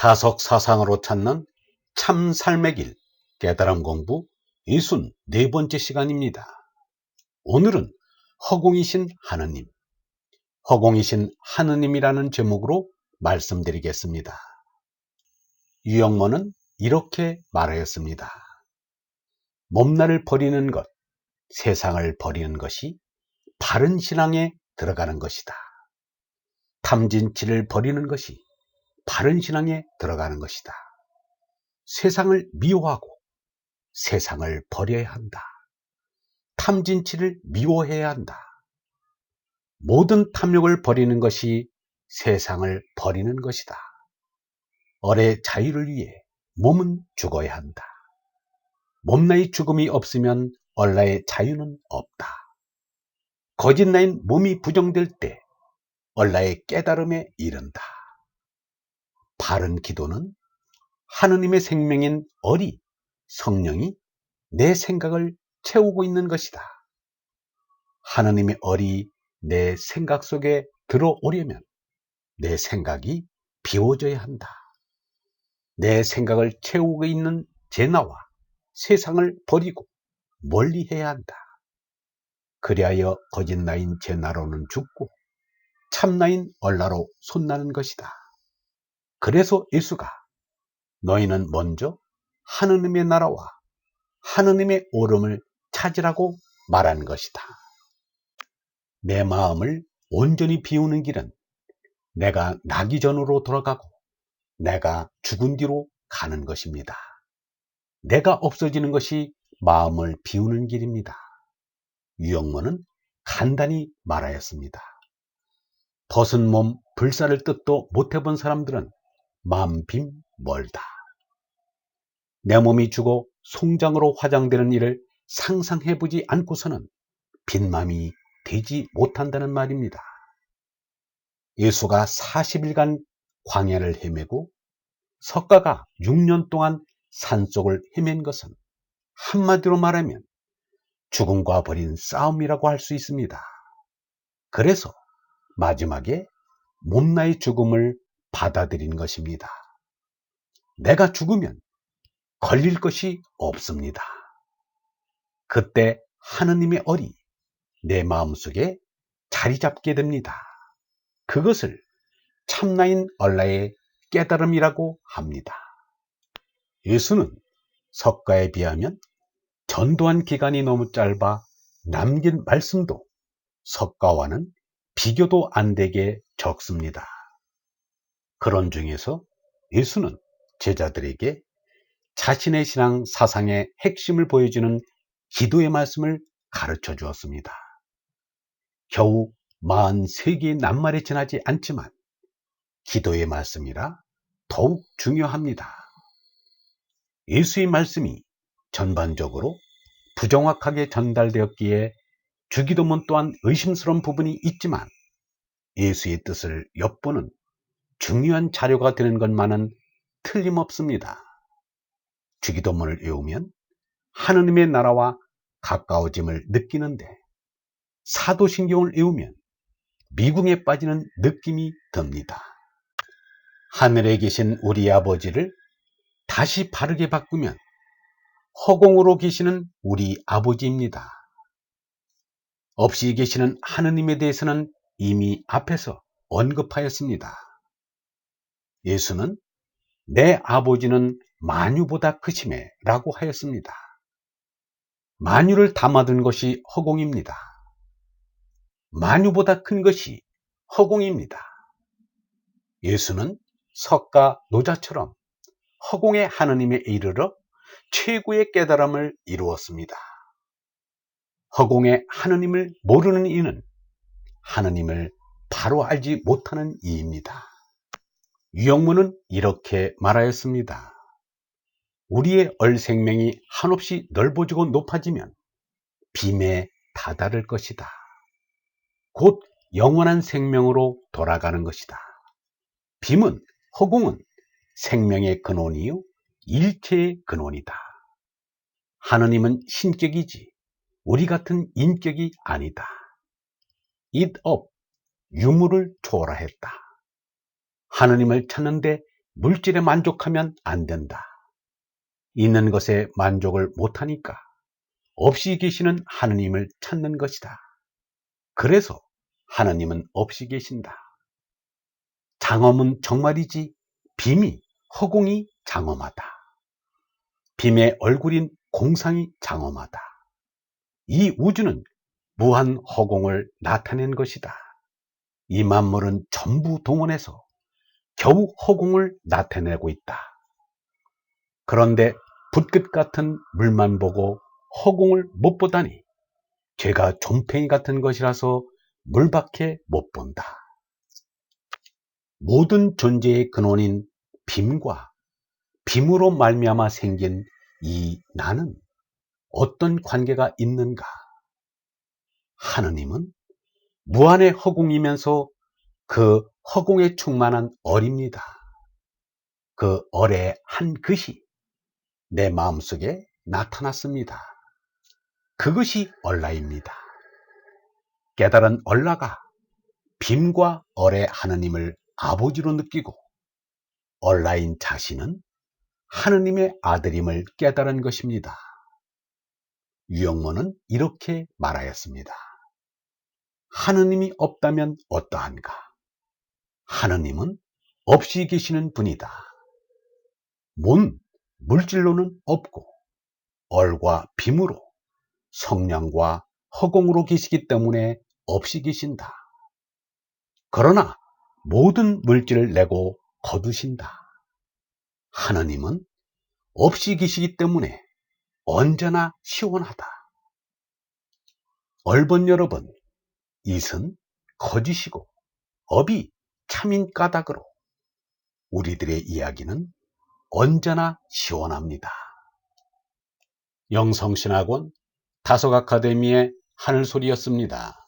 다석 사상으로 찾는 참 삶의 길 깨달음 공부 이순 네 번째 시간입니다. 오늘은 허공이신 하느님, 허공이신 하느님이라는 제목으로 말씀드리겠습니다. 유영모는 이렇게 말하였습니다. 몸나를 버리는 것, 세상을 버리는 것이 바른 신앙에 들어가는 것이다. 탐진치를 버리는 것이 바른 신앙에 들어가는 것이다. 세상을 미워하고 세상을 버려야 한다. 탐진치를 미워해야 한다. 모든 탐욕을 버리는 것이 세상을 버리는 것이다. 어의 자유를 위해 몸은 죽어야 한다. 몸나의 죽음이 없으면 얼라의 자유는 없다. 거짓나인 몸이 부정될 때 얼라의 깨달음에 이른다. 바른 기도는 하느님의 생명인 어리, 성령이 내 생각을 채우고 있는 것이다. 하느님의 어리 내 생각 속에 들어오려면 내 생각이 비워져야 한다. 내 생각을 채우고 있는 제나와 세상을 버리고 멀리 해야 한다. 그리하여 거짓나인 제나로는 죽고 참나인 얼라로 손나는 것이다. 그래서 예수가 너희는 먼저 하느님의 나라와 하느님의 오름을 찾으라고 말한 것이다. 내 마음을 온전히 비우는 길은 내가 나기 전으로 돌아가고 내가 죽은 뒤로 가는 것입니다. 내가 없어지는 것이 마음을 비우는 길입니다. 유영모는 간단히 말하였습니다. 벗은 몸 불사를 뜻도 못 해본 사람들은 마음 빔 멀다. 내 몸이 죽어 송장으로 화장되는 일을 상상해보지 않고서는 빈맘이 되지 못한다는 말입니다. 예수가 40일간 광야를 헤매고 석가가 6년 동안 산속을 헤맨 것은 한마디로 말하면 죽음과 버린 싸움이라고 할 수 있습니다. 그래서 마지막에 몸나의 죽음을 받아들인 것입니다. 내가 죽으면 걸릴 것이 없습니다. 그때 하느님의 얼이 내 마음속에 자리 잡게 됩니다. 그것을 참나인 얼라의 깨달음이라고 합니다. 예수는 석가에 비하면 전도한 기간이 너무 짧아 남긴 말씀도 석가와는 비교도 안 되게 적습니다. 그런 중에서 예수는 제자들에게 자신의 신앙 사상의 핵심을 보여주는 기도의 말씀을 가르쳐 주었습니다. 겨우 43개의 낱말이 지나지 않지만 기도의 말씀이라 더욱 중요합니다. 예수의 말씀이 전반적으로 부정확하게 전달되었기에 주기도문 또한 의심스러운 부분이 있지만 예수의 뜻을 엿보는 중요한 자료가 되는 것만은 틀림없습니다. 주기도문을 외우면 하느님의 나라와 가까워짐을 느끼는데 사도신경을 외우면 미궁에 빠지는 느낌이 듭니다. 하늘에 계신 우리 아버지를 다시 바르게 바꾸면 허공으로 계시는 우리 아버지입니다. 없이 계시는 하느님에 대해서는 이미 앞에서 언급하였습니다. 예수는 내 아버지는 만유보다 크심에 라고 하였습니다. 만유를 담아둔 것이 허공입니다. 만유보다 큰 것이 허공입니다. 예수는 석가 노자처럼 허공의 하느님에 이르러 최고의 깨달음을 이루었습니다. 허공의 하느님을 모르는 이는 하느님을 바로 알지 못하는 이입니다. 유영문은 이렇게 말하였습니다. 우리의 얼생명이 한없이 넓어지고 높아지면 빔에 다다를 것이다. 곧 영원한 생명으로 돌아가는 것이다. 빔은 허공은 생명의 근원이요 일체의 근원이다. 하느님은 신격이지 우리 같은 인격이 아니다. up 유물을 초월하였다. 하느님을 찾는데 물질에 만족하면 안 된다. 있는 것에 만족을 못하니까 없이 계시는 하느님을 찾는 것이다. 그래서 하느님은 없이 계신다. 장엄은 정말이지 빔이 허공이 장엄하다. 빔의 얼굴인 공상이 장엄하다. 이 우주는 무한 허공을 나타낸 것이다. 이 만물은 전부 동원해서 겨우 허공을 나타내고 있다. 그런데 붓끝 같은 물만 보고 허공을 못 보다니 죄가 좀팽이 같은 것이라서 물밖에 못 본다. 모든 존재의 근원인 빔과 빔으로 말미암아 생긴 이 나는 어떤 관계가 있는가? 하느님은 무한의 허공이면서 그 허공에 충만한 얼입니다. 그 얼의 한 것이 내 마음속에 나타났습니다. 그것이 얼라입니다. 깨달은 얼라가 빔과 얼의 하느님을 아버지로 느끼고 얼라인 자신은 하느님의 아들임을 깨달은 것입니다. 유영모는 이렇게 말하였습니다. 하느님이 없다면 어떠한가? 하느님은 없이 계시는 분이다. 문, 물질로는 없고 얼과 빔으로 성령과 허공으로 계시기 때문에 없이 계신다. 그러나 모든 물질을 내고 거두신다. 하느님은 없이 계시기 때문에 언제나 시원하다. 얼번 여러분, 이은 거짓이고 업이 참인 까닭으로 우리들의 이야기는 언제나 시원합니다. 영성신학원 다속아카데미의 하늘소리였습니다.